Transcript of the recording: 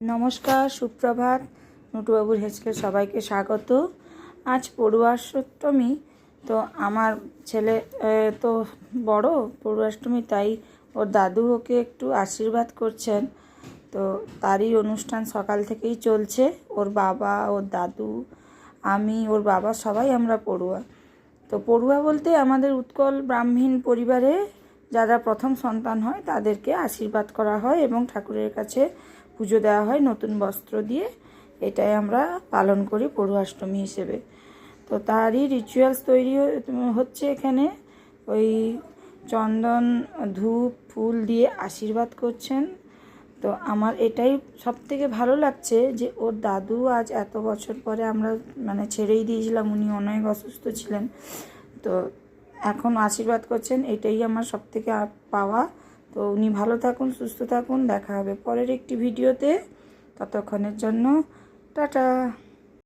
নমস্কার, সুপ্রভাত। নটুবাবুর হেসকে সবাইকে স্বাগত। আজ পড়ুয়াষ্টমী, তো আমার ছেলে তো বড় পড়ুয়াষ্টমী, তাই ওর দাদু ওকে একটু আশীর্বাদ করছেন। তো তারই অনুষ্ঠান সকাল থেকেই চলছে। ওর বাবা, ওর দাদু, আমি, ওর বাবা সবাই আমরা পড়ুয়া। তো পড়ুয়া বলতে আমাদের উৎকল ব্রাহ্মীণ পরিবারে যারা প্রথম সন্তান হয়, তাদেরকে আশীর্বাদ করা হয় এবং ঠাকুরের কাছে পুজো দেওয়া হয় নতুন বস্ত্র দিয়ে। এটাই আমরা পালন করি পড়ুয়াষ্টমী হিসেবে। তো তারই রিচুয়ালস তৈরি হচ্ছে এখানে। ওই চন্দন, ধূপ, ফুল দিয়ে আশীর্বাদ করছেন। তো আমার এটাই সব থেকে ভালো লাগছে যে ওর দাদু আজ এত বছর পরে আমরা মানে ছেড়েই দিয়েছিলাম, উনি অনেক অসুস্থ ছিলেন। তো এখন আশীর্বাদ করছেন, এটাই আমার সব থেকে পাওয়া তো উনি ভালো থাকুন সুস্থ থাকুন। দেখা হবে পরের একটি ভিডিওতে। ততক্ষণের জন্য টাটা।